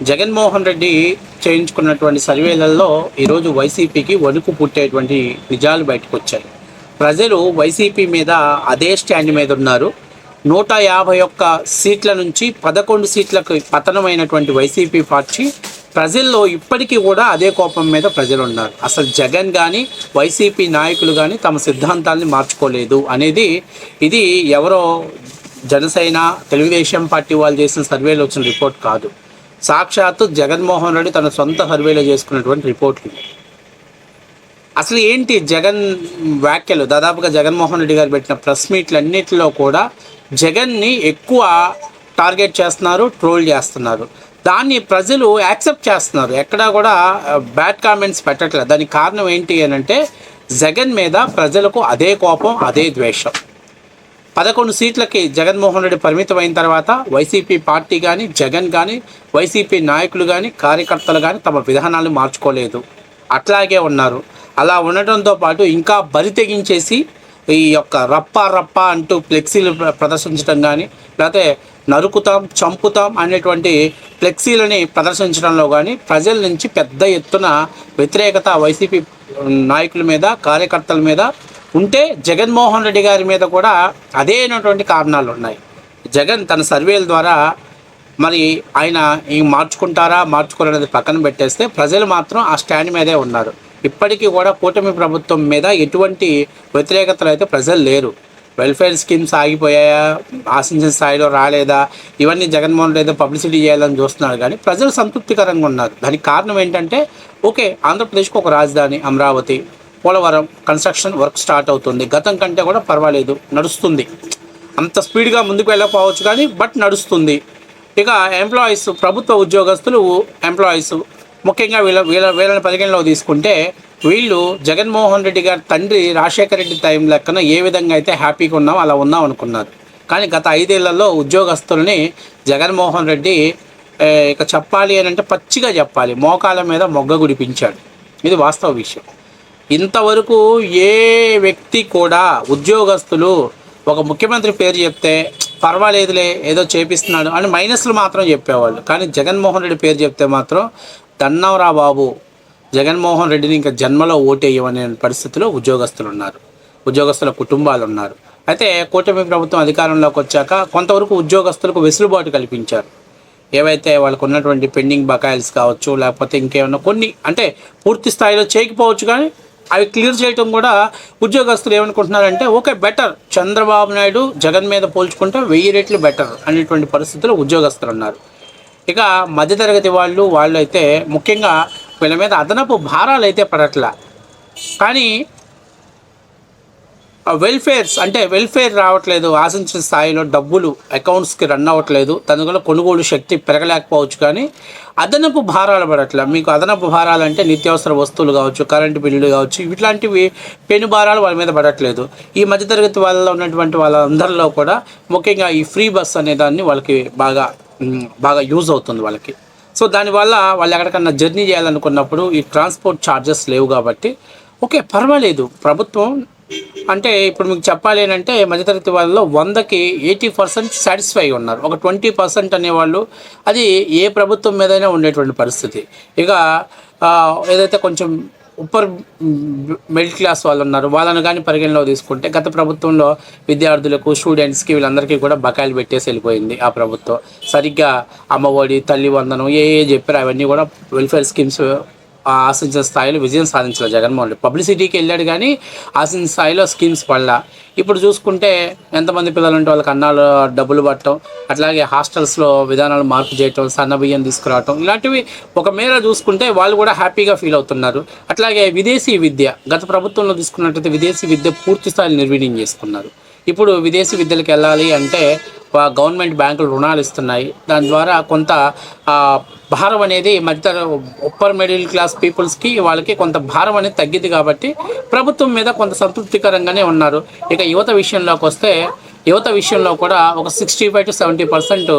జగన్మోహన్ రెడ్డి చేయించుకున్నటువంటి సర్వేలలో ఈరోజు వైసీపీకి వణుకు పుట్టేటువంటి నిజాలు బయటకు వచ్చాయి ప్రజలు వైసీపీ మీద అదే స్టాండ్ మీద ఉన్నారు. నూట యాభై ఒక్క సీట్ల నుంచి పదకొండు సీట్లకు పతనమైనటువంటి వైసీపీ పార్టీ ప్రజల్లో ఇప్పటికీ కూడా అదే కోపం మీద ప్రజలు ఉన్నారు అసలు జగన్ కానీ వైసీపీ నాయకులు కానీ తమ సిద్ధాంతాల్ని మార్చుకోలేదు అనేది ఇది ఎవరో జనసేన తెలుగుదేశం పార్టీ వాళ్ళు చేసిన సర్వేలో వచ్చిన రిపోర్ట్ కాదు. సాక్షాత్తు జగన్మోహన్ రెడ్డి తన సొంత సర్వేలో చేసుకున్నటువంటి రిపోర్ట్లు అసలు ఏంటి జగన్ వ్యాఖ్యలు? దాదాపుగా జగన్మోహన్ రెడ్డి గారు పెట్టిన ప్రెస్ మీట్లన్నిటిలో కూడా జగన్ని ఎక్కువ టార్గెట్ చేస్తున్నారు ట్రోల్ చేస్తున్నారు. దాన్ని ప్రజలు యాక్సెప్ట్ చేస్తున్నారు. ఎక్కడా కూడా బ్యాడ్ కామెంట్స్ పెట్టట్లేదు. దానికి కారణం ఏంటి అని అంటే జగన్ మీద ప్రజలకు అదే కోపం అదే ద్వేషం. పదకొండు సీట్లకి జగన్మోహన్ రెడ్డి పరిమితం అయిన తర్వాత వైసీపీ పార్టీ కానీ జగన్ కానీ వైసీపీ నాయకులు కానీ కార్యకర్తలు కానీ తమ విధానాలను మార్చుకోలేదు. అట్లాగే ఉన్నారు. అలా ఉండటంతో పాటు ఇంకా బరి తెగించేసి ఈ యొక్క రప్ప రప్ప అంటూ ఫ్లెక్సీలు ప్రదర్శించడం కానీ లేకపోతే నరుకుతాం చంపుతాం అనేటువంటి ఫ్లెక్సీలని ప్రదర్శించడంలో కానీ ప్రజల నుంచి పెద్ద ఎత్తున వ్యతిరేకత వైసీపీ నాయకుల మీద కార్యకర్తల మీద ఉంటే జగన్మోహన్ రెడ్డి గారి మీద కూడా అదేనటువంటి కారణాలు ఉన్నాయి జగన్ తన సర్వేల ద్వారా మరి ఆయన ఈ మార్చుకుంటారా మార్చుకోరనేది పక్కన పెట్టేస్తే ప్రజలు మాత్రం ఆ స్టాండ్ మీదే ఉన్నారు. ఇప్పటికీ కూడా కూటమి ప్రభుత్వం మీద ఎటువంటి వ్యతిరేకతలు అయితే ప్రజలు లేరు. వెల్ఫేర్ స్కీమ్స్ ఆగిపోయాయా ఆశించిన స్థాయిలో రాలేదా ఇవన్నీ జగన్మోహన్ రెడ్డి పబ్లిసిటీ చేయాలని చూస్తున్నారు కానీ ప్రజలు సంతృప్తికరంగా ఉన్నారు. దానికి కారణం ఏంటంటే ఓకే ఆంధ్రప్రదేశ్కి ఒక రాజధాని Amaravati Polavaram construction work start అవుతుంది. గతం కంటే కూడా పర్వాలేదు నడుస్తుంది. అంత స్పీడ్గా ముందుకు వెళ్ళకపోవచ్చు కానీ బట్ నడుస్తుంది. ఇక ఎంప్లాయీస్ ప్రభుత్వ ఉద్యోగస్తులు ఎంప్లాయీస్ ముఖ్యంగా వీళ్ళ వీళ్ళ వీళ్ళని పరిగణలో తీసుకుంటే వీళ్ళు జగన్మోహన్ రెడ్డి గారి తండ్రి రాజశేఖర రెడ్డి టైం లెక్కన ఏ విధంగా అయితే హ్యాపీగా ఉన్నాం అలా ఉన్నాం అనుకున్నారు. కానీ గత ఐదేళ్ళలో ఉద్యోగస్తుల్ని జగన్మోహన్ రెడ్డి ఇక చెప్పాలి అని అంటే పచ్చిగా చెప్పాలి. మోకాల మీద మొగ్గ గుడిపించాడు. ఇది వాస్తవ విషయం. ఇంతవరకు ఏ వ్యక్తి కూడా ఉద్యోగస్తులు ఒక ముఖ్యమంత్రి పేరు చెప్తే పర్వాలేదులే ఏదో చేపిస్తున్నాడు అని మైనస్లు మాత్రం చెప్పేవాళ్ళు. కానీ జగన్మోహన్ రెడ్డి పేరు చెప్తే మాత్రం దన్నవరా బాబు జగన్మోహన్ రెడ్డిని ఇంకా జన్మలో ఓటేయమనే పరిస్థితిలో ఉద్యోగస్తులు ఉన్నారు ఉద్యోగస్తుల కుటుంబాలు ఉన్నారు అయితే కూటమి ప్రభుత్వం అధికారంలోకి వచ్చాక కొంతవరకు ఉద్యోగస్తులకు వెసులుబాటు కల్పించారు. ఏవైతే వాళ్ళకు ఉన్నటువంటి పెండింగ్ బకాయిల్స్ కావచ్చు లేకపోతే ఇంకేమైనా కొన్ని అంటే పూర్తి స్థాయిలో చేయకపోవచ్చు కానీ అవి క్లియర్ చేయటం కూడా ఉద్యోగస్తులు ఏమనుకుంటున్నారంటే ఓకే బెటర్. చంద్రబాబు నాయుడు జగన్ మీద పోల్చుకుంటే వెయ్యి రెట్లు బెటర్ అనేటువంటి పరిస్థితుల్లో ఉద్యోగస్తులు ఉన్నారు. ఇక మధ్యతరగతి వాళ్ళు వాళ్ళు అయితే ముఖ్యంగా వీళ్ళ మీద అదనపు భారాలు అయితే పడట్లా. కానీ వెల్ఫేర్స్ అంటే వెల్ఫేర్ రావట్లేదు ఆశించిన స్థాయిలో డబ్బులు అకౌంట్స్కి రన్ అవ్వట్లేదు దానివల్ల కొనుగోలు శక్తి పెరగలేకపోవచ్చు కానీ అదనపు భారాలు పడట్లే. మీకు అదనపు భారాలు అంటే నిత్యావసర వస్తువులు కావచ్చు కరెంటు బిల్లులు కావచ్చు ఇట్లాంటివి పెను భారాలు వాళ్ళ మీద పడట్లేదు. ఈ మధ్యతరగతి వాళ్ళలో ఉన్నటువంటి వాళ్ళందరిలో కూడా ముఖ్యంగా ఈ ఫ్రీ బస్ అనే దాన్ని వాళ్ళకి బాగా బాగా యూజ్ అవుతుంది వాళ్ళకి. సో దానివల్ల వాళ్ళు ఎక్కడికన్నా జర్నీ చేయాలనుకున్నప్పుడు ఈ ట్రాన్స్పోర్ట్ ఛార్జెస్ లేవు కాబట్టి ఓకే పర్వాలేదు. ప్రభుత్వం అంటే ఇప్పుడు మీకు చెప్పాలి అని అంటే మధ్యతరగతి వాళ్ళలో వందకి ఎయిటీ పర్సెంట్ సాటిస్ఫై ఉన్నారు. ఒక ట్వంటీ పర్సెంట్ అనేవాళ్ళు అది ఏ ప్రభుత్వం మీదైనా ఉండేటువంటి పరిస్థితి. ఇక ఏదైతే కొంచెం ఉప్పర్ మిడిల్ క్లాస్ వాళ్ళు ఉన్నారు వాళ్ళని కానీ పరిగణలో తీసుకుంటే గత ప్రభుత్వంలో విద్యార్థులకు స్టూడెంట్స్కి వీళ్ళందరికీ కూడా బకాయిలు పెట్టేసి వెళ్ళిపోయింది ఆ ప్రభుత్వం. సరిగ్గా అమ్మఒడి తల్లి వందనం ఏ ఏ చెప్పారు అవన్నీ కూడా వెల్ఫేర్ స్కీమ్స్ ఆశించిన స్థాయిలో విజయం సాధించాలి జగన్మోహన్ రెడ్డి. పబ్లిసిటీకి వెళ్ళాడు కానీ ఆశించిన స్థాయిలో స్కీమ్స్ పడలా. ఇప్పుడు చూసుకుంటే ఎంతమంది పిల్లలు ఉంటే వాళ్ళకి అన్నాలు డబ్బులు పట్టడం అట్లాగే హాస్టల్స్లో విధానాలు మార్పు చేయటం సన్న బియ్యం తీసుకురావటం ఇలాంటివి ఒక మేర చూసుకుంటే వాళ్ళు కూడా హ్యాపీగా ఫీల్ అవుతున్నారు. అట్లాగే విదేశీ విద్య గత ప్రభుత్వంలో తీసుకున్నట్టయితే విదేశీ విద్య పూర్తి స్థాయిలో నిర్వీర్యం చేసుకున్నారు. ఇప్పుడు విదేశీ విద్యలకు వెళ్ళాలి అంటే గవర్నమెంట్ బ్యాంకులు రుణాలు ఇస్తున్నాయి. దాని ద్వారా కొంత భారం అనేది మధ్య ఉప్పర్ మిడిల్ క్లాస్ పీపుల్స్కి వాళ్ళకి కొంత భారం అనేది తగ్గింది కాబట్టి ప్రభుత్వం మీద కొంత సంతృప్తికరంగానే ఉన్నారు. ఇక యువత విషయంలోకి వస్తే యువత విషయంలో కూడా ఒక sixty five to seventy percent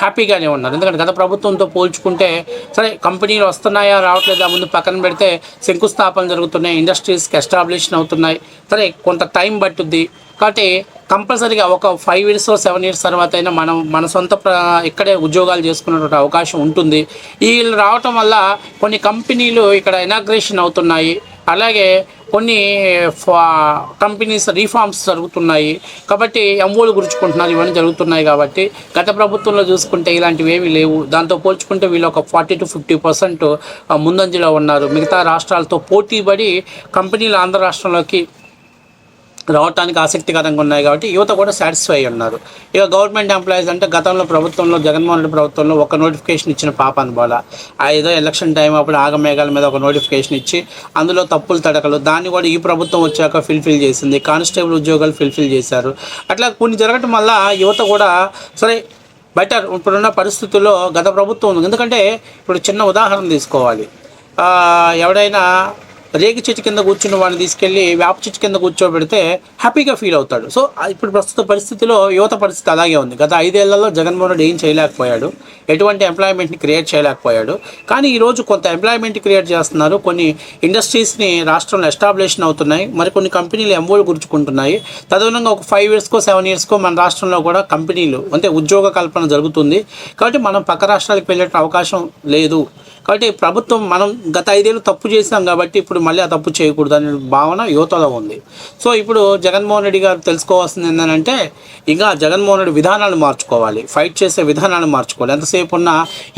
హ్యాపీగానే ఉన్నారు. ఎందుకంటే గత ప్రభుత్వంతో పోల్చుకుంటే సరే కంపెనీలు వస్తున్నాయా రావట్లేదా ముందు పక్కన పెడితే శంకుస్థాపన జరుగుతున్నాయి ఇండస్ట్రీస్కి ఎస్టాబ్లిష్ అవుతున్నాయి. సరే కొంత టైం పట్టుద్ది. కాబట్టి కంపల్సరీగా ఒక ఫైవ్ ఇయర్స్ సెవెన్ ఇయర్స్ తర్వాత అయినా మనం మన సొంత ప్ర ఇక్కడే ఉద్యోగాలు చేసుకునేటువంటి అవకాశం ఉంటుంది. వీళ్ళు రావటం వల్ల కొన్ని కంపెనీలు ఇక్కడ ఇనాగ్రేషన్ అవుతున్నాయి. అలాగే కొన్ని కంపెనీస్ రీఫార్మ్స్ జరుగుతున్నాయి. కాబట్టి ఎంఓలు గుర్చుకుంటున్నారు. ఇవన్నీ జరుగుతున్నాయి కాబట్టి గత ప్రభుత్వంలో చూసుకుంటే ఇలాంటివి ఏమీ లేవు. దాంతో పోల్చుకుంటే వీళ్ళు ఒక ఫార్టీ టు ఫిఫ్టీ పర్సెంట్ ముందంజలో ఉన్నారు. మిగతా రాష్ట్రాలతో పోటీ పడి కంపెనీలు ఆంధ్ర రాష్ట్రంలోకి రావటానికి ఆసక్తికరంగా ఉన్నాయి కాబట్టి యువత కూడా సాటిస్ఫై ఉన్నారు. ఇక గవర్నమెంట్ ఎంప్లాయీస్ అంటే గతంలో ప్రభుత్వంలో జగన్మోహన్ రెడ్డి ప్రభుత్వంలో ఒక నోటిఫికేషన్ ఇచ్చిన పాప అనుకోవాలా ఆ ఏదో ఎలక్షన్ టైం అప్పుడు ఆగమేఘాల మీద ఒక నోటిఫికేషన్ ఇచ్చి అందులో తప్పులు తడకలు దాన్ని కూడా ఈ ప్రభుత్వం వచ్చాక ఫిల్ఫిల్ చేసింది. కానిస్టేబుల్ ఉద్యోగాలు ఫిల్ఫిల్ చేశారు. అట్లా కొన్ని జరగటం వల్ల యువత కూడా సరే బెటర్ ఇప్పుడున్న పరిస్థితుల్లో గత ప్రభుత్వం ఉంది. ఎందుకంటే ఇప్పుడు చిన్న ఉదాహరణ తీసుకోవాలి. ఎవడైనా రేగి చెట్టు కింద కూర్చున్న వాడిని తీసుకెళ్ళి వేప చెట్టు కింద కూర్చోబెడితే హ్యాపీగా ఫీల్ అవుతాడు. సో ఇప్పుడు ప్రస్తుత పరిస్థితిలో యువత పరిస్థితి అలాగే ఉంది. గత ఐదేళ్ళలో జగన్మోహన్ రెడ్డి ఏం చేయలేకపోయాడు. ఎటువంటి ఎంప్లాయ్మెంట్ని క్రియేట్ చేయలేకపోయాడు. కానీ ఈరోజు కొంత ఎంప్లాయ్మెంట్ క్రియేట్ చేస్తున్నారు. కొన్ని ఇండస్ట్రీస్ని రాష్ట్రంలో ఎస్టాబ్లిషన్ అవుతున్నాయి. మరికొన్ని కంపెనీలు ఎంఓలు గుర్చుకుంటున్నాయి. తదనంగా ఒక ఫైవ్ ఇయర్స్కో సెవెన్ ఇయర్స్కో మన రాష్ట్రంలో కూడా కంపెనీలు అంటే ఉద్యోగ కల్పన జరుగుతుంది. కాబట్టి మనం పక్క రాష్ట్రాలకు వెళ్ళే అవకాశం లేదు. కాబట్టి ప్రభుత్వం మనం గత ఐదేళ్ళు తప్పు చేసినాం కాబట్టి ఇప్పుడు మళ్ళీ ఆ తప్పు చేయకూడదు అనే భావన యువతలో ఉంది. సో ఇప్పుడు జగన్మోహన్ రెడ్డి గారు తెలుసుకోవాల్సింది ఏంటంటే ఇంకా జగన్మోహన్ రెడ్డి విధానాలు మార్చుకోవాలి. ఫైట్ చేసే విధానాలు మార్చుకోవాలి. ఎంతసేపు ఉన్న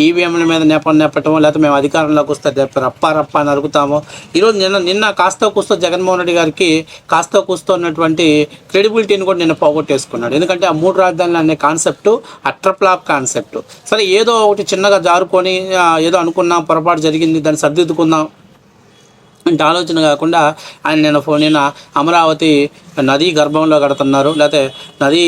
ఈవీఎంల మీద నెపం నెప్పటం లేకపోతే మేము అధికారంలోకి వస్తే రప్పా రప్ప రప్ప అని అరుగుతాము. ఈరోజు నిన్న నిన్న కాస్త కూస్తో జగన్మోహన్ రెడ్డి గారికి కాస్త కూస్తో ఉన్నటువంటి క్రెడిబిలిటీని కూడా నిన్న పోగొట్టేసుకున్నాడు. ఎందుకంటే ఆ మూడు రాజధానులు అనే కాన్సెప్ట్ అట్రప్లాప్ కాన్సెప్ట్. సరే ఏదో ఒకటి చిన్నగా జారుకొని ఏదో అనుకున్న పొరపాటు జరిగింది దాన్ని సర్దిద్దుకుందాం అంటే ఆలోచన కాకుండా ఆయన నేను ఫోన్ నిన్న అమరావతి నదీ గర్భంలో కడుతున్నారు లేకపోతే నదీ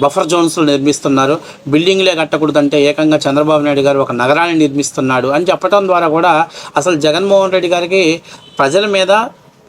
బఫర్ జోన్స్లో నిర్మిస్తున్నారు బిల్డింగ్లే కట్టకూడదంటే ఏకంగా చంద్రబాబు నాయుడు గారు ఒక నగరాన్ని నిర్మిస్తున్నాడు అని చెప్పడం ద్వారా కూడా అసలు జగన్మోహన్ రెడ్డి గారికి ప్రజల మీద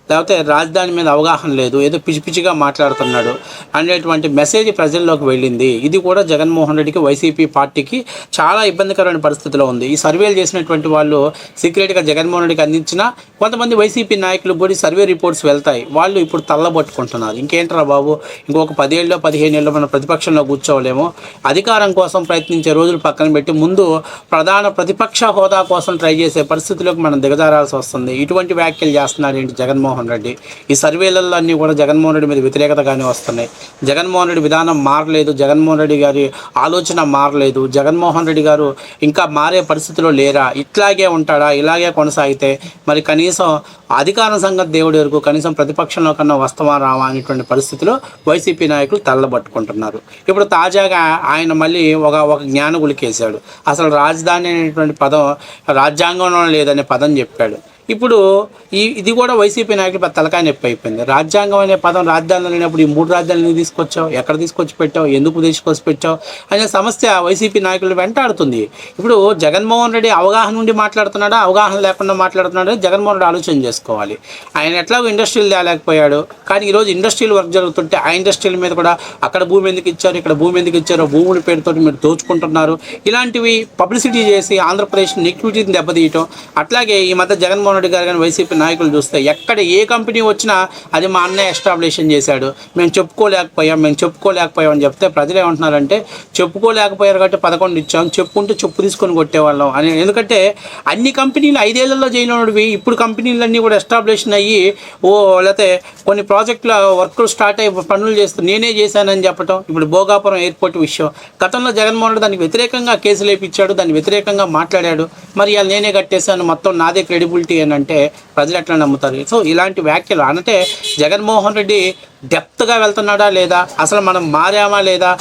లేకపోతే రాజధాని మీద అవగాహన లేదు ఏదో పిచ్చి పిచ్చిగా మాట్లాడుతున్నాడు అనేటువంటి మెసేజ్ ప్రజల్లోకి వెళ్ళింది. ఇది కూడా జగన్మోహన్ రెడ్డికి వైసీపీ పార్టీకి చాలా ఇబ్బందికరమైన పరిస్థితిలో ఉంది. ఈ సర్వేలు చేసినటువంటి వాళ్ళు సీక్రెట్గా జగన్మోహన్ రెడ్డికి అందించిన కొంతమంది వైసీపీ నాయకులు కూడా సర్వే రిపోర్ట్స్ వెళ్తాయి. వాళ్ళు ఇప్పుడు తల్లబట్టుకుంటున్నారు. ఇంకేంట్రా బాబు ఇంకొక పదేళ్ళలో పదిహేను ఏళ్ళు మన ప్రతిపక్షంలో కూర్చోలేము. అధికారం కోసం ప్రయత్నించే రోజులు పక్కన పెట్టి ముందు ప్రధాన ప్రతిపక్ష హోదా కోసం ట్రై చేసే పరిస్థితిలోకి మనం దిగజారాల్సి వస్తుంది. ఇటువంటి వ్యాఖ్యలు చేస్తున్నాడు ఏంటి జగన్మోహన్ రెడ్డి. ఈ సర్వేలలో అన్నీ కూడా జగన్మోహన్ రెడ్డి మీద వ్యతిరేకతగానే వస్తున్నాయి. జగన్మోహన్ రెడ్డి విధానం మారలేదు జగన్మోహన్ రెడ్డి గారి ఆలోచన మారలేదు జగన్మోహన్ రెడ్డి గారు ఇంకా మారే పరిస్థితిలో లేరా? ఇట్లాగే ఉంటాడా? ఇలాగే కొనసాగితే మరి కనీసం అధికార సంగతి దేవుడి వరకు కనీసం ప్రతిపక్షంలో కన్నా వస్తావా రావా అనేటువంటి పరిస్థితిలో వైసీపీ నాయకులు తల్లబట్టుకుంటున్నారు. ఇప్పుడు తాజాగా ఆయన మళ్ళీ ఒక ఒక జ్ఞానగులికేశాడు అసలు రాజధాని అనేటువంటి పదం రాజ్యాంగంలో లేదనే పదం చెప్పాడు. ఇప్పుడు ఈ ఇది కూడా వైసీపీ నాయకులు తలకాయ నొప్పి అయిపోయింది. రాజ్యాంగం అనే పదం రాజధానులు లేనప్పుడు ఈ మూడు రాజ్యాలను ఎందుకు తీసుకొచ్చావు? ఎక్కడ తీసుకొచ్చి పెట్టావు? ఎందుకు తీసుకొచ్చి పెట్టావు? అనే సమస్య వైసీపీ నాయకులు వెంటాడుతుంది. ఇప్పుడు జగన్మోహన్ రెడ్డి అవగాహన నుండి మాట్లాడుతున్నాడా? అవగాహన లేకుండా మాట్లాడుతున్నాడా? జగన్మోహన్ రెడ్డి ఆలోచన చేసుకోవాలి. ఆయన ఎట్లాగో ఇండస్ట్రీలు తేలేకపోయాడు. కానీ ఈరోజు ఇండస్ట్రియల్ వర్క్ జరుగుతుంటే ఆ ఇండస్ట్రీల మీద కూడా అక్కడ భూమి ఎందుకు ఇచ్చారు? ఇక్కడ భూమి ఎందుకు ఇచ్చారు? భూముల పేరుతో మీరు దోచుకుంటున్నారు. ఇలాంటివి పబ్లిసిటీ చేసి ఆంధ్రప్రదేశ్ నెక్విటీని దెబ్బతీయటం అట్లాగే ఈ మధ్య జగన్మోహన్ రెడ్డి గారు కానీ వైసీపీ నాయకులు చూస్తే ఎక్కడ ఏ కంపెనీ వచ్చినా అది మా అన్నయ్య ఎస్టాబ్లిషన్ చేశాడు. మేము చెప్పుకోలేకపోయాం మేము చెప్పుకోలేకపోయాం అని చెప్తే ప్రజలు ఏమంటున్నారంటే చెప్పుకోలేకపోయారు కాబట్టి పదకొండు ఇచ్చాం చెప్పుకుంటే చెప్పు తీసుకొని కొట్టేవాళ్ళం అని. ఎందుకంటే అన్ని కంపెనీలు ఐదేళ్ళలో చేయలేనివి ఇప్పుడు కంపెనీలన్నీ కూడా ఎస్టాబ్లిషన్ అయ్యి ఓ లేకపోతే కొన్ని ప్రాజెక్టుల వర్క్లు స్టార్ట్ అయ్యి పనులు చేస్తూ నేనే చేశానని చెప్పటం ఇప్పుడు భోగాపురం ఎయిర్పోర్ట్ విషయం. గతంలో జగన్మోహన్ రెడ్డి దానికి వ్యతిరేకంగా కేసులు వేయించాడు దాన్ని వ్యతిరేకంగా మాట్లాడాడు. మరి ఇవాళ నేనే కట్టేశాను మొత్తం నాదే క్రెడిబిలిటీ ఏంటంటే అంటే ప్రజలు ఎట్లా నమ్ముతారు? సో ఇలాంటి వ్యాఖ్యలు అంటే జగన్మోహన్ రెడ్డి డెప్త్గా వెళ్తున్నాడా లేదా? అసలు మనం మారామా లేదా?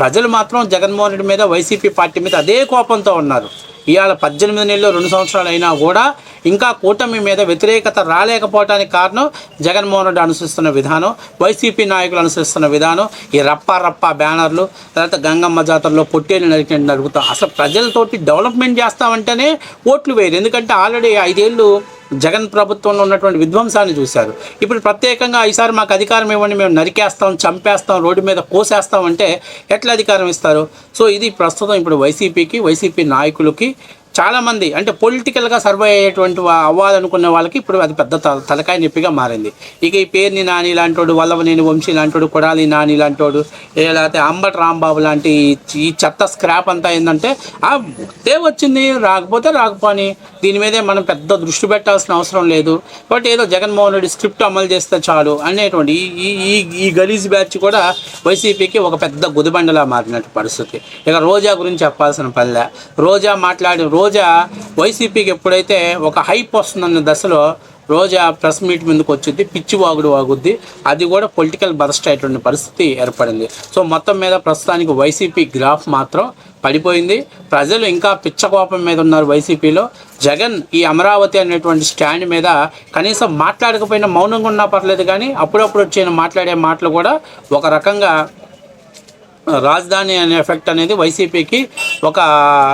ప్రజలు మాత్రం జగన్మోహన్ రెడ్డి మీద వైసీపీ పార్టీ మీద అదే కోపంతో ఉన్నారు. ఇవాళ పద్దెనిమిది నెలలు రెండు సంవత్సరాలు అయినా కూడా ఇంకా కూటమి మీద వ్యతిరేకత రాలేకపోవడానికి కారణం జగన్మోహన్ రెడ్డి అనుసరిస్తున్న విధానం వైసీపీ నాయకులు అనుసరిస్తున్న విధానం ఈ రప్ప రప్ప బ్యానర్లు తర్వాత గంగమ్మ జాతరలో పొట్టేలు నరికినట్టు నడుపుతాం అసలు ప్రజలతోటి డెవలప్మెంట్ చేస్తామంటేనే ఓట్లు వేయరు. ఎందుకంటే ఆల్రెడీ ఐదేళ్ళు జగన్ ప్రభుత్వంలో ఉన్నటువంటి విధ్వంసాన్ని చూశారు. ఇప్పుడు ప్రత్యేకంగా ఈసారి మాకు అధికారం ఇవ్వండి మేము నరికేస్తాం చంపేస్తాం రోడ్డు మీద కోసేస్తాం అంటే ఎట్లా అధికారం ఇస్తారు? సో ఇది ప్రస్తుతం ఇప్పుడు వైసీపీకి వైసీపీ నాయకులకి చాలామంది అంటే పొలిటికల్గా సర్వే అయ్యేటువంటి అవ్వాలనుకున్న అవ్వాలనుకునే వాళ్ళకి ఇప్పుడు అది పెద్ద తలకాయ నొప్పిగా మారింది. ఇక ఈ పేరుని నాని లాంటోడు వల్లవనేని వంశీ లాంటోడు కొడాలి నాని లాంటోడు లేకపోతే అంబటి రాంబాబు లాంటి ఈ- చెత్త స్క్రాప్ అంతా ఏంటంటే ఆ దే వచ్చింది రాకపోతే రాకపోని దీని మీదే మనం పెద్ద దృష్టి పెట్టాల్సిన అవసరం లేదు. బట్ ఏదో జగన్మోహన్ రెడ్డి స్క్రిప్ట్ అమలు చేస్తే చాలు అనేటువంటి ఈ ఈ- ఈ గలీజ్ బ్యాచ్ కూడా వైసీపీకి ఒక పెద్ద గుదిబండలా మారినట్టు పరిస్థితి. ఇక రోజా గురించి చెప్పాల్సిన పనిలే. రోజా మాట్లాడి రోజా వైసీపీకి ఎప్పుడైతే ఒక హైప్ వస్తుందన్న దశలో రోజా ప్రెస్ మీట్ ముందుకు వచ్చింది పిచ్చి వాగుడు వాగుద్ది. అది కూడా పొలిటికల్ బరస్ట్ అయ్యేటువంటి పరిస్థితి ఏర్పడింది. సో మొత్తం మీద ప్రస్తుతానికి వైసీపీ గ్రాఫ్ మాత్రం పడిపోయింది. ప్రజలు ఇంకా పిచ్చకోపం మీద ఉన్నారు వైసీపీలో. జగన్ ఈ అమరావతి అనేటువంటి స్టాండ్ మీద కనీసం మాట్లాడకపోయినా మౌనంగా ఉన్నా పర్లేదు కానీ అప్పుడప్పుడు వచ్చిన మాట్లాడే మాటలు కూడా ఒక రకంగా రాజధాని అనే ఎఫెక్ట్ అనేది వైసీపీకి ఒక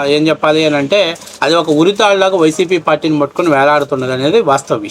ఏం చెప్పాలి అని అంటే అది ఒక ఉరితాళ్ళలాగా వైసీపీ పార్టీని పట్టుకొని వేలాడుతున్నది అనేది వాస్తవ విషయం.